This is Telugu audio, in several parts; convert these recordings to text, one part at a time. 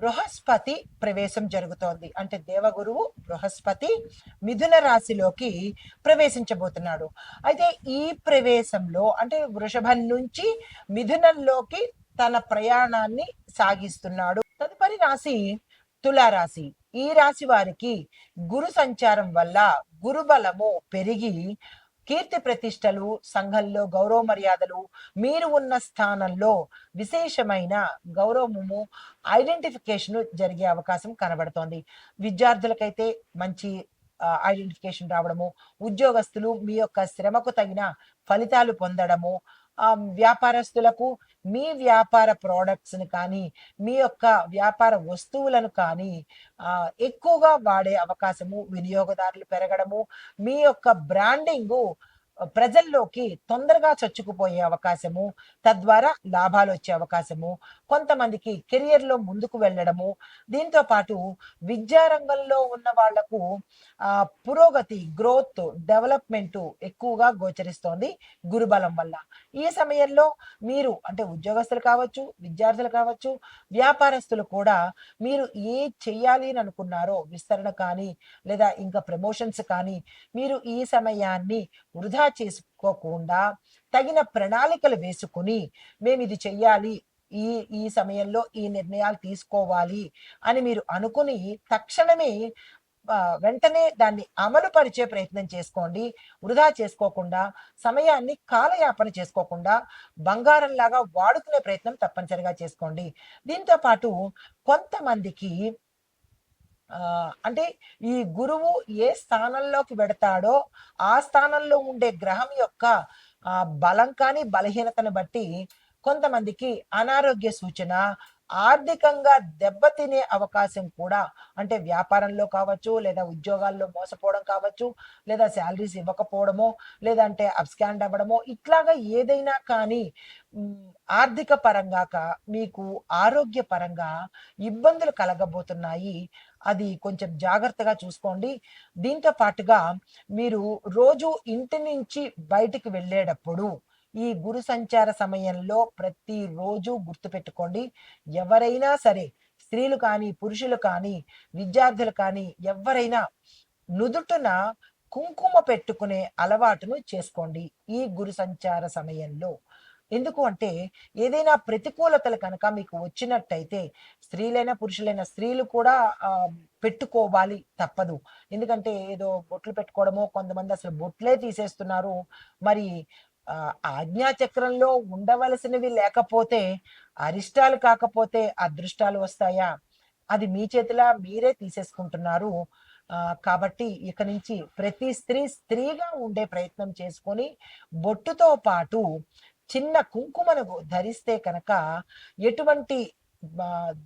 బృహస్పతి ప్రవేశం జరుగుతోంది. అంటే దేవగురువు బృహస్పతి మిథున రాశిలోకి ప్రవేశించబోతున్నాడు. అయితే ఈ ప్రవేశంలో అంటే వృషభం నుంచి మిథునంలోకి తన ప్రయాణాన్ని సాగిస్తున్నాడు. తదుపరి రాశి తులారాశి. ఈ రాశి వారికి గురు సంచారం వల్ల గురుబలము పెరిగి కీర్తి ప్రతిష్టలు సంఘంలో గౌరవ మర్యాదలు మీరు ఉన్న స్థానంలో విశేషమైన గౌరవము ఐడెంటిఫికేషన్ జరిగే అవకాశం కనబడుతోంది. విద్యార్థులకైతే మంచి ఐడెంటిఫికేషన్ రావడము ఉద్యోగస్తులు మీ యొక్క శ్రమకు తగిన ఫలితాలు పొందడము వ్యాపారస్తులకు మీ వ్యాపార products ని కానీ మీ యొక్క వ్యాపార వస్తువులను కానీ ఆ, ఎక్కువగా వాడే అవకాశము వినియోగదారులు పెరగడము మీ యొక్క బ్రాండింగు ప్రజల్లోకి తొందరగా చొచ్చుకుపోయే అవకాశము తద్వారా లాభాలు వచ్చే అవకాశము కొంతమందికి కెరియర్లో ముందుకు వెళ్ళడము దీంతో పాటు విద్యారంగంలో ఉన్న వాళ్ళకు ఆ పురోగతి గ్రోత్ డెవలప్మెంట్ ఎక్కువగా గోచరిస్తోంది గురుబలం వల్ల. ఈ సమయంలో మీరు అంటే ఉద్యోగస్తులు కావచ్చు విద్యార్థులు కావచ్చు వ్యాపారస్తులు కూడా మీరు ఏ చెయ్యాలి అని అనుకున్నారో విస్తరణ కానీ లేదా ఇంకా ప్రమోషన్స్ కానీ మీరు ఈ సమయాన్ని వృధా చేసుకోకుండా తగిన ప్రణాళికలు వేసుకుని మేము ఇది చెయ్యాలి ఈ ఈ సమయంలో ఈ నిర్ణయాలు తీసుకోవాలి అని మీరు అనుకుని తక్షణమే వెంటనే దాన్ని అమలు పరిచే ప్రయత్నం చేసుకోండి. వృధా చేసుకోకుండా సమయాన్ని కాలయాపన చేసుకోకుండా బంగారంలాగా వాడుకునే ప్రయత్నం తప్పనిసరిగా చేసుకోండి. దీంతో పాటు కొంతమందికి అంటే ఈ గురువు ఏ స్థానంలోకి పెడతాడో ఆ స్థానంలో ఉండే గ్రహం యొక్క బలం కానీ బలహీనతను బట్టి కొంతమందికి అనారోగ్య సూచన ఆర్థికంగా దెబ్బతినే అవకాశం కూడా అంటే వ్యాపారంలో కావచ్చు లేదా ఉద్యోగాల్లో మోసపోవడం కావచ్చు లేదా శాలరీస్ ఇవ్వకపోవడమో లేదంటే అబ్స్కాండ్ అవ్వడమో ఇట్లాగా ఏదైనా కానీ ఆర్థిక పరంగా మీకు ఆరోగ్య పరంగా ఇబ్బందులు కలగబోతున్నాయి. అది కొంచెం జాగ్రత్తగా చూసుకోండి. దీంతో పాటుగా మీరు రోజు ఇంటి నుంచి బయటికి వెళ్ళేటప్పుడు ఈ గురు సంచార సమయంలో ప్రతిరోజు గుర్తుపెట్టుకోండి. ఎవరైనా సరే స్త్రీలు కానీ పురుషులు కానీ విద్యార్థులు కానీ ఎవరైనా నుదుటున కుంకుమ పెట్టుకునే అలవాటును చేసుకోండి ఈ గురు సంచార సమయంలో. ఎందుకు అంటే ఏదైనా ప్రతికూలతలు కనుక మీకు వచ్చినట్టయితే స్త్రీలైనా పురుషులైనా స్త్రీలు కూడా పెట్టుకోవాలి తప్పదు. ఎందుకంటే ఏదో బొట్లు పెట్టుకోవడమో కొంతమంది అసలు బొట్లే తీసేస్తున్నారు. మరి ఆజ్ఞాచక్రంలో ఉండవలసినవి లేకపోతే అరిష్టాలు కాకపోతే అదృష్టాలు వస్తాయా? అది మీ చేతిలో మీరే తీసేసుకుంటున్నారు. కాబట్టి ఇక నుంచి ప్రతి స్త్రీ స్త్రీగా ఉండే ప్రయత్నం చేసుకొని బొట్టుతో పాటు చిన్న కుంకుమను ధరిస్తే కనుక ఎటువంటి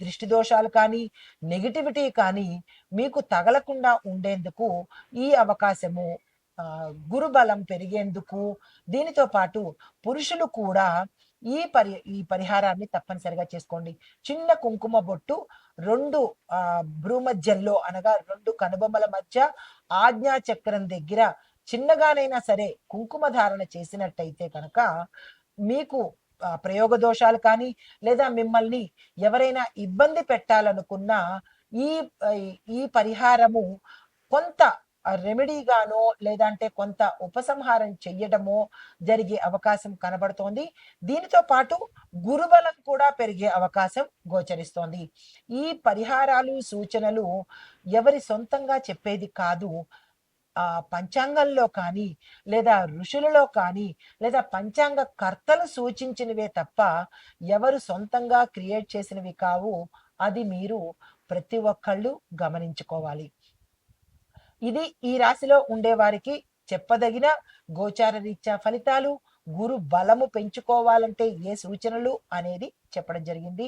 దృష్టి దోషాలు కానీ నెగిటివిటీ కానీ మీకు తగలకుండా ఉండేందుకు ఈ అవకాశము గురుబలం పెరిగేందుకు దీనితో పాటు పురుషులు కూడా ఈ పరి ఈ పరిహారాన్ని తప్పనిసరిగా చేసుకోండి. చిన్న కుంకుమ బొట్టు రెండు ఆ భ్రూమధ్యంలో అనగా రెండు కనుబొమ్మల మధ్య ఆజ్ఞా చక్రం దగ్గర చిన్నగానైనా సరే కుంకుమ ధారణ చేసినట్టయితే కనుక మీకు ప్రయోగ దోషాలు కానీ లేదా మిమ్మల్ని ఎవరైనా ఇబ్బంది పెట్టాలనుకున్నా ఈ ఈ పరిహారము కొంత రెమెడీగానో లేదంటే కొంత ఉపసంహారం చెయ్యడమో జరిగే అవకాశం కనబడుతోంది. దీనితో పాటు గురుబలం కూడా పెరిగే అవకాశం గోచరిస్తోంది. ఈ పరిహారాలు సూచనలు ఎవరి సొంతంగా చెప్పేది కాదు. ఆ పంచాంగంలో కానీ లేదా ఋషులలో కానీ లేదా పంచాంగ కర్తలు సూచించినవే తప్ప ఎవరు సొంతంగా క్రియేట్ చేసినవి కావు. అది మీరు ప్రతి ఒక్కళ్ళు గమనించుకోవాలి. ఇది ఈ రాశిలో ఉండేవారికి చెప్పదగిన గోచార రీత్యా ఫలితాలు. గురు బలము పెంచుకోవాలంటే ఏ సూచనలు అనేది చెప్పడం జరిగింది.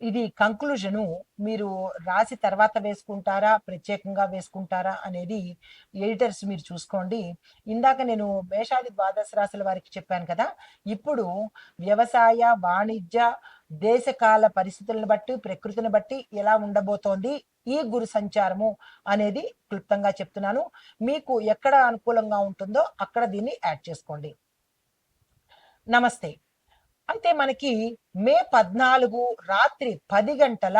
ఇది కంక్లూజను మీరు రాసి తర్వాత వేసుకుంటారా? ప్రత్యేకంగా వేసుకుంటారా? అనేది ఎడిటర్స్ మీరు చూసుకోండి. ఇందాక నేను మేషాది ద్వాదశ రాశుల వారికి చెప్పాను కదా ఇప్పుడు వ్యవసాయ వాణిజ్య దేశకాల పరిస్థితులను బట్టి ప్రకృతిని బట్టి ఎలా ఉండబోతోంది? ఈ గురు సంచారము అనేది క్లుప్తంగా చెప్తున్నాను. మీకు ఎక్కడ అనుకూలంగా ఉంటుందో అక్కడ దీన్ని యాడ్ చేసుకోండి. నమస్తే. అయితే మనకి మే పద్నాలుగు రాత్రి పది గంటల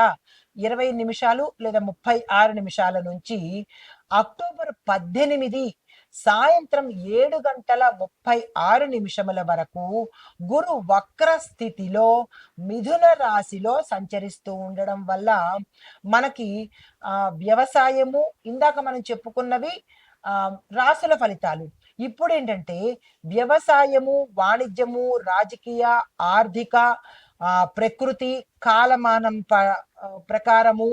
ఇరవై నిమిషాలు లేదా ముప్పై ఆరు నిమిషాల నుంచి అక్టోబర్ పద్దెనిమిది సాయంత్రం ఏడు గంటల ముప్పై ఆరు నిమిషముల వరకు గురు వక్ర స్థితిలో మిథున రాశిలో సంచరిస్తూ ఉండడం వల్ల మనకి ఆ వ్యవసాయము ఇందాక మనం చెప్పుకున్నవి ఆ రాసుల ఫలితాలు. ఇప్పుడు ఏంటంటే వ్యవసాయము వాణిజ్యము రాజకీయ ఆర్థిక ప్రకృతి కాలమానం ప- ప్రకారము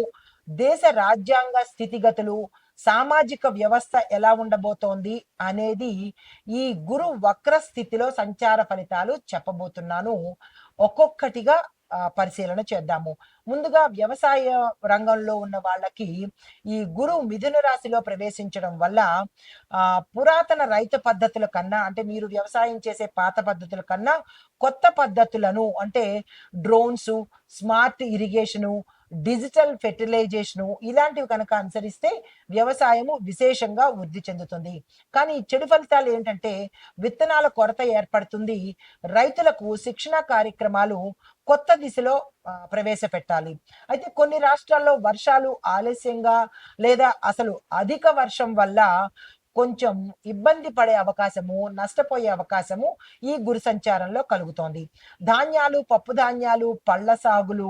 దేశ రాజ్యాంగ స్థితిగతులు సామాజిక వ్యవస్థ ఎలా ఉండబోతోంది అనేది ఈ గురు వక్ర స్థితిలో సంచార ఫలితాలు చెప్పబోతున్నాను. ఒక్కొక్కటిగా పరిశీలన చేద్దాము. ముందుగా వ్యవసాయ రంగంలో ఉన్న వాళ్ళకి ఈ గురు మిథున రాశిలో ప్రవేశించడం వల్ల ఆ పురాతన రైతు పద్ధతుల కన్నా అంటే మీరు వ్యవసాయం చేసే పాత పద్ధతుల కన్నా కొత్త పద్ధతులను అంటే drones smart irrigation digital fertilization ఇలాంటివి కనుక అనుసరిస్తే వ్యవసాయము విశేషంగా వృద్ధి చెందుతుంది. కానీ చెడు ఫలితాలు ఏంటంటే విత్తనాల కొరత ఏర్పడుతుంది. రైతులకు శిక్షణ కార్యక్రమాలు కొత్త దిశలో ప్రవేశపెట్టాలి. అయితే కొన్ని రాష్ట్రాల్లో వర్షాలు ఆలస్యంగా లేదా అసలు అధిక వర్షం వల్ల కొంచెం ఇబ్బంది పడే అవకాశము నష్టపోయే అవకాశము ఈ గురి సంచారంలో కలుగుతోంది. ధాన్యాలు పప్పు ధాన్యాలు పళ్ళ సాగులు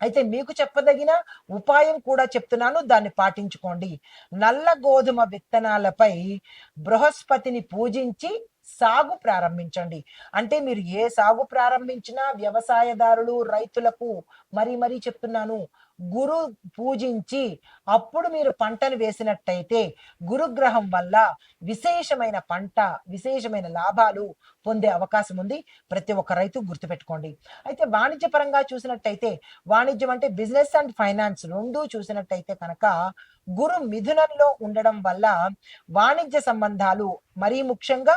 అయితే మీకు చెప్పదగిన ఉపాయం కూడా చెప్తున్నాను దాన్ని పాటించుకోండి. నల్ల గోధుమ విత్తనాలపై బృహస్పతిని పూజించి సాగు ప్రారంభించండి. అంటే మీరు ఏ సాగు ప్రారంభించినా వ్యవసాయదారులు రైతులకు మరీ మరీ చెప్తున్నాను గురు పూజించి అప్పుడు మీరు పంటను వేసినట్టయితే గురుగ్రహం వల్ల విశేషమైన పంట విశేషమైన లాభాలు పొందే అవకాశం ఉంది. ప్రతి ఒక్క రైతు గుర్తుపెట్టుకోండి. అయితే వాణిజ్య పరంగా చూసినట్టయితే వాణిజ్యం అంటే బిజినెస్ అండ్ ఫైనాన్స్ రెండు చూసినట్టయితే కనుక గురు మిథునంలో ఉండడం వల్ల వాణిజ్య సంబంధాలు మరీ ముఖ్యంగా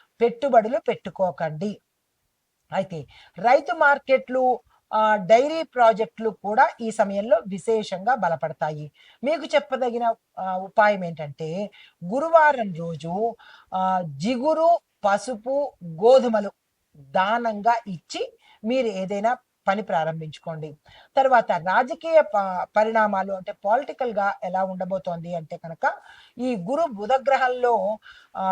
పెట్టుబడులు పెట్టుకోకండి. అయితే రైతు మార్కెట్లు డైరీ ప్రాజెక్టులు కూడా ఈ సమయంలో విశేషంగా బలపడతాయి. మీకు చెప్పదగిన ఉపాయం ఏంటంటే గురువారం రోజు జిగురు పసుపు గోధుమలు దానంగా ఇచ్చి మీరు ఏదైనా పని ప్రారంభించుకోండి. తర్వాత రాజకీయ ప- పరిణామాలు అంటే పాలిటికల్గా ఎలా ఉండబోతోంది అంటే కనుక ఈ గురు బుధగ్రహంలో ఆ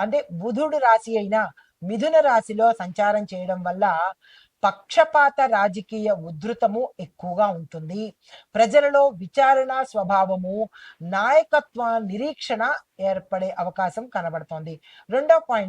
అంటే బుధుడు రాశి అయిన మిథున రాశిలో సంచారం చేయడం వల్ల పక్షపాత రాజకీయ ఉధృతము ఎక్కువగా ఉంటుంది. ప్రజలలో విచారణ స్వభావము నాయకత్వ నిరీక్షణ ఏర్పడే అవకాశం కనబడుతోంది. రెండో పాయింట్